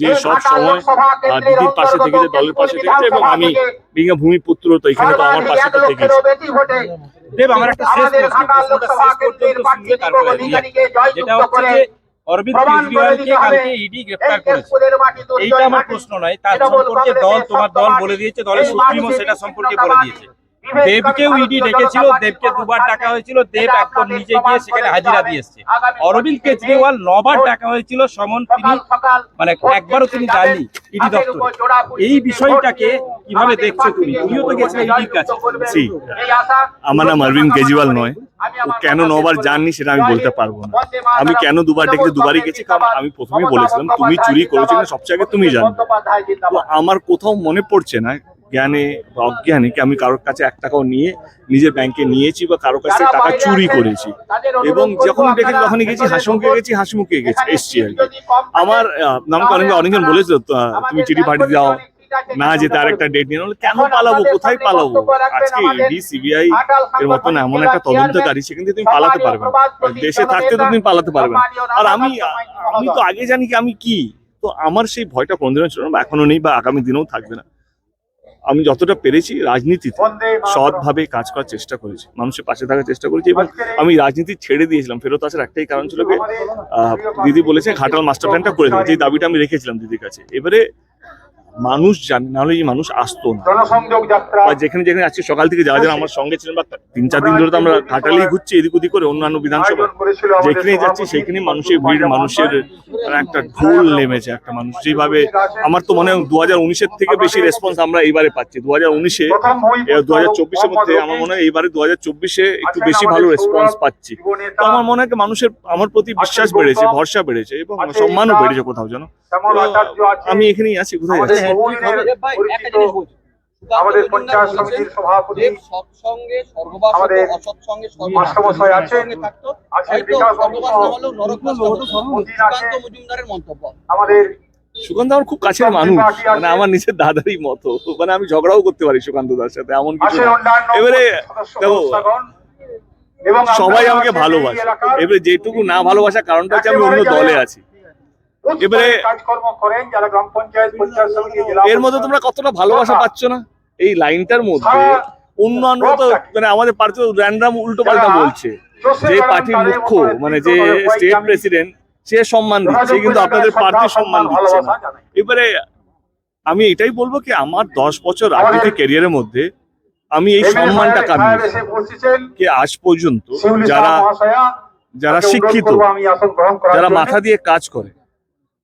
যে সব সময় দিদির পাশে থেকেছে দলের পাশে থেকেছে এবং আমি বিঘা ভূমিপুত্র তো এখানে তো আমার পাশে তো থেকেছে দেব আমার একটা শেষ যেটা হচ্ছে যে অরবিন্দ কেজরিওয়ালকে কালকে ইডি গ্রেফতার করেছে। এইটা আমার প্রশ্ন নয় তার সম্পর্কে দল তোমার দল বলে দিয়েছে দলের সুপ্রিমো সেটা সম্পর্কে বলে দিয়েছে। দেবকেও ইডি ডেকেছিল দেবকে দুবার ডাকা হয়েছিল দেব একদম নিজে গিয়ে সেখানে হাজিরা দিয়ে এসছে অরবিন্দ কেজরিওয়াল নবার ডাকা হয়েছিল সমন তিনি মানে একবারও তিনি যাননি ইডি দপ্তরে। এই বিষয়টাকে কীভাবে দেখছ তুমি? তুমিও তো গেছিলে ইডির কাছে। আমার নাম অরবিন্দ কেজরিওয়াল নয়। ও কেন নবার যাননি সেটা আমি বলতে পারব না। আমি কেন দুবার ডেকেছি দুবারই গেছি কারণ আমি প্রথমেই বলেছিলাম তুমি চুরি করেছ সবচেয়ে আগে তুমি জানো। তো আমার কোথাও মনে পড়ছে না জ্ঞানে বা অজ্ঞানে কি আমি কারোর কাছে এক টাকাও নিয়ে নিজের ব্যাংকে নিয়েছি বা কারোর কাছে টাকা চুরি করেছি? এবং যখন দেখেছি তখনই গেছি হাসি মুখে গেছি হাসি মুখে গেছি এসছি আর কি। আমার আমাকে অনেকে অনেকজন বলেছিল আহ, তুমি চিঠি পাঠিয়ে দাও না যেতে আরেকটা ডেট নিয়ে কেন পালাবো? কোথায় পালাবো? আজকে ইডি সিবিআই এর মতন এমন একটা তদন্তকারী সেখান থেকে তুমি পালাতে পারবে দেশে থাকতে তো তুমি পালাতে পারবে আর আমি আমি তো আগে জানি কি আমি কি? তো আমার সেই ভয়টা কোনদিনও ছিল না বা এখনও নেই বা আগামী দিনেও থাকবে না। আমি যতটা পেরেছি রাজনীতিতে সৎভাবে কাজ করার চেষ্টা করেছি। মানুষের পাশে থাকার চেষ্টা করেছি এবং আমি রাজনীতি ছেড়ে দিয়েছিলাম। ফেরত আসার একটাই কারণ ছিল আহ, দিদি বলেছে ঘাটাল মাস্টার প্ল্যানটা করে দেবে যে দাবিটা আমি রেখেছিলাম দিদির কাছে। এবারে মানুষ জানে নাহলে এই মানুষ আসতো না। বা যেখানে যেখানে আজকে সকাল থেকে যারা যারা আমার সঙ্গে ছিলেন বা তিন চার দিন ধরে তো আমরা ঘাটালেই ঘুরছি এদিক ওদিক করে অন্যান্য বিধানসভা। যেখানেই যাচ্ছি। সেখানেই মানুষের ভিড় মানুষের একটা ঢোল নেমেছে একটা মানুষ। যেভাবে আমার তো মনে হয় দু হাজার উনিশের থেকে বেশি রেসপন্স আমরা এইবারে পাচ্ছি। দু হাজার উনিশে দু হাজার চব্বিশের মধ্যে আমার মনে হয় এইবারে দু হাজার চব্বিশে একটু বেশি ভালো রেসপন্স পাচ্ছি। তো আমার মনে হয় মানুষের আমার প্রতি বিশ্বাস বেড়েছে ভরসা বেড়েছে এবং সম্মানও বেড়েছে কোথাও যেন। শ্যামল আচার্য আছে আমি এখানেই আছি কোথায় আমাদের আছি বহুদিনের আমাদের পঞ্চায়েত সমিতির সভাপতি সৎসঙ্গে সর্ববাস আমাদের অসৎসঙ্গে মাস্টারমশাই আছেন আছেন বিকাশ মজুমদারের মন্তব্য। আমাদের সুকান্ত আমার খুব কাছের মানুষ মানে আমার নিজের দাদারই মতো। মানে আমি ঝগড়াও করতে পারি সুকান্ত দার সাথে এমন কিছু এবারে দেখো, এবং সবাই আমাকে ভালোবাসে। এবারে যেটুকু না ভালোবাসার কারণটা হচ্ছে আমি অন্য দলে আছি। এবারে- কাজকর্ম করেন যারা গ্রাম পঞ্চায়েত পঞ্চায়েত সমিতি জেলা এর মধ্যে তোমরা কতটা ভালোবাসা পাচ্ছ না? এই লাইনটার মধ্যে অন্যান্য তো মানে আমাদের পার্টি র্যান্ডাম উল্টো পাল্টা বলছে। যে পার্টির মুখ্য মানে যে স্টেট প্রেসিডেন্ট সে সম্মান দিচ্ছে কিন্তু আপনাদের পার্টি সম্মান দিচ্ছে না। এবারে আমি এটাই বলব কি আমার দশ বছর রাজনৈতিক ক্যারিয়ারের মধ্যে আমি এই সম্মানটা কামিয়েছি। কি আজ পর্যন্ত যারা যারা শিক্ষিত যারা মাথা দিয়ে কাজ করে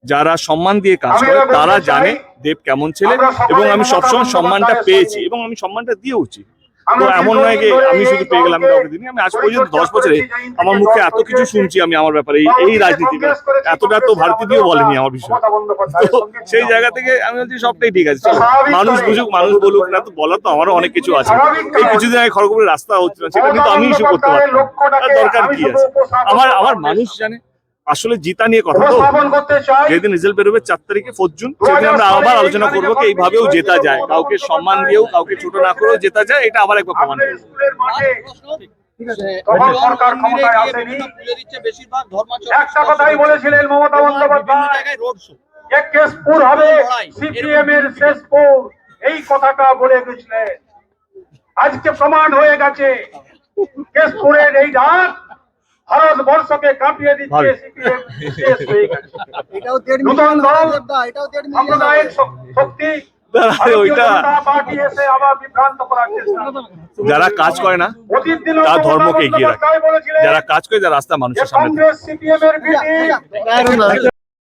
যারা সম্মান দিয়ে কাজ করে তারা জানে দেব কেমন ছেলে এবং আমি সবসময় সম্মানটা পেয়েছি এবং আমি সম্মানটা দিয়েওছি তো এমন নয় যে আমি শুধু পেয়ে গেলাম কাউকে দিইনি আমি আজ পর্যন্ত দশ বছরে আমার মুখে এত কিছু শুনছি আমি আমার ব্যাপারে এই- রাজনীতি এতটা তো ভারতী দিয়েও বলেনি আমার বিষয়ে। তো সেই জায়গা থেকে আমি বলছি সবটাই ঠিক আছে মানুষ বুঝুক মানুষ বলুক না তো বলার তো আমারও অনেক কিছু আছে। এই কিছুদিন আগে খড়গপুরের রাস্তা হচ্ছে না সেটা কিন্তু আমি ইস্যু করতে পারতাম দরকার কি আছে? আমার আমার মানুষ জানে। আসলে জিতা নিয়ে কথা তো যেদিন রেজাল্ট বেরোবে চার তারিখে ফোর্থ জুন সেদিন আমরা আবার আলোচনা করব কি এইভাবেও জেতা যায়। কাউকে সম্মান দিয়েও কাউকে ছোট না করেও জেতা যায় এটা আবার একবার প্রমাণ ধর্মাচরণ একটা কথাই বলেছিলেন মমতা বন্দ্যোপাধ্যায়। জায়গায় রোড শো যে কেশপুর হবে সিপিএম এর শেষ এই কথাটা বলে গেছিলেন। আজকে প্রমাণ হয়ে গেছে। কেশপুরের এই ডাক ভারতবর্ষকে কাঁপিয়ে দিচ্ছে নতুন দল, সাম্প্রদায়িক শক্তি যারা কাজ করে না তার ধর্মকে এগিয়ে রাখে। যারা কাজ করে যারা রাস্তা মানুষের সামনে